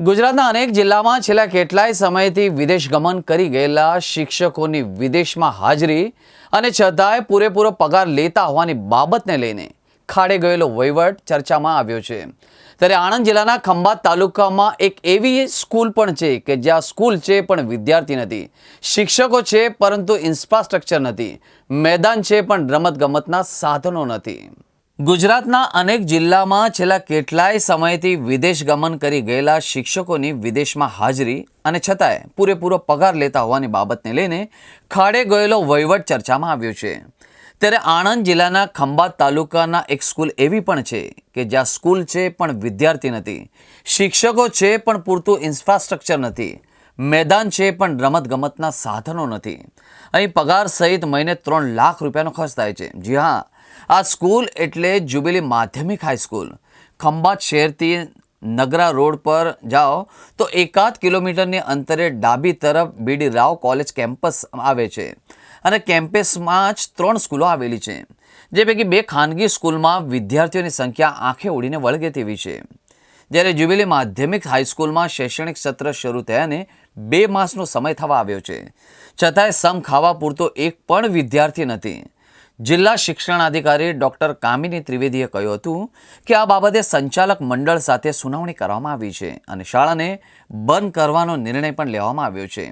ગુજરાતના અનેક જિલ્લામાં છેલ્લા કેટલાય સમયથી વિદેશ ગમન કરી ગયેલા શિક્ષકોની વિદેશમાં હાજરી અને છતાંય પૂરેપૂરો પગાર લેતા હોવાની બાબતને લઈને ખાડે ગયેલો વહીવટ ચર્ચામાં આવ્યો છે. ત્યારે આણંદ જિલ્લાના ખંભાત તાલુકામાં એક એવી સ્કૂલ પણ છે કે જ્યાં સ્કૂલ છે પણ વિદ્યાર્થી નથી, શિક્ષકો છે પરંતુ ઇન્ફ્રાસ્ટ્રક્ચર નથી, મેદાન છે પણ રમતગમતના સાધનો નથી. ગુજરાતના અનેક જિલ્લામાં છેલ્લા કેટલાય સમયથી વિદેશ ગમન કરી ગયેલા શિક્ષકોની વિદેશમાં હાજરી અને છતાંય પૂરેપૂરો પગાર લેતા હોવાની બાબતને લઈને ખાડે ગયેલો વહીવટ ચર્ચામાં આવ્યો છે. ત્યારે આણંદ જિલ્લાના ખંભાત તાલુકાના એક સ્કૂલ એવી પણ છે કે જ્યાં સ્કૂલ છે પણ વિદ્યાર્થી નથી, શિક્ષકો છે પણ પૂરતું ઇન્ફ્રાસ્ટ્રક્ચર નથી મેદાન છે પણ રમતગમતના સાધનો નથી. અહીં પગાર સહિત મહિને ત્રણ લાખ રૂપિયાનો ખર્ચ થાય છે. જી હા, આ સ્કૂલ એટલે જુબેલી માધ્યમિક હાઈસ્કૂલ ખંભાત શહેરથી નગરા રોડ પર જાઓ તો એકાદ કિલોમીટરની અંતરે ડાબી તરફ બીડી રાવ કોલેજ કેમ્પસ આવે છે. અને કેમ્પસમાં જ ત્રણ સ્કૂલો આવેલી છે. જે પૈકી બે ખાનગી સ્કૂલમાં વિદ્યાર્થીઓની સંખ્યા આંખે ઉડીને વળગે તેવી છે. જ્યારે જ્યુબિલી માધ્યમિક હાઈસ્કૂલમાં શૈક્ષણિક સત્ર શરૂ થયાને બે માસનો સમય થવા આવ્યો છે. છતાંય સમ ખાવા પૂરતો એક પણ વિદ્યાર્થી નથી. જિલ્લા શિક્ષણાધિકારી ડૉક્ટર કામિની ત્રિવેદીએ કહ્યું હતું કે આ બાબતે સંચાલક મંડળ સાથે સુનાવણી કરવામાં આવી છે અને શાળાને બંધ કરવાનો નિર્ણય પણ લેવામાં આવ્યો છે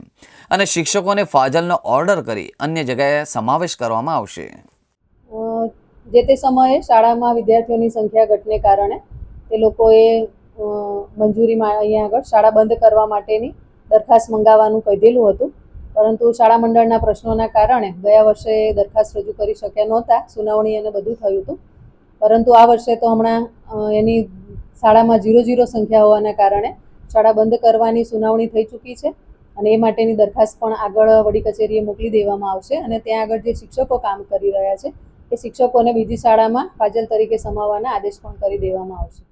અને શિક્ષકોને ફાજલનો ઓર્ડર કરી અન્ય જગ્યાએ સમાવેશ કરવામાં આવશે. જે તે સમયે શાળામાં વિદ્યાર્થીઓની સંખ્યા ઘટને કારણે તે લોકોએ મંજૂરીમાં અહીંયા આગળ શાળા બંધ કરવા માટેની દરખાસ્ત મંગાવવાનું કીધેલું હતું. પરંતુ શાળા મંડળના પ્રશ્નોના કારણે ગયા વર્ષે દરખાસ્ત રજૂ કરી શક્યા નહોતા, સુનાવણી અને બધું થયું હતું. પરંતુ આ વર્ષે તો હમણાં એની શાળામાં ઝીરો ઝીરો સંખ્યા હોવાના કારણે શાળા બંધ કરવાની સુનાવણી થઈ ચૂકી છે અને એ માટેની દરખાસ્ત પણ આગળ વડી કચેરીએ મોકલી દેવામાં આવશે અને ત્યાં આગળ જે શિક્ષકો કામ કરી રહ્યા છે એ શિક્ષકોને બીજી શાળામાં ફાજલ તરીકે સમાવવાના આદેશ પણ કરી દેવામાં આવશે.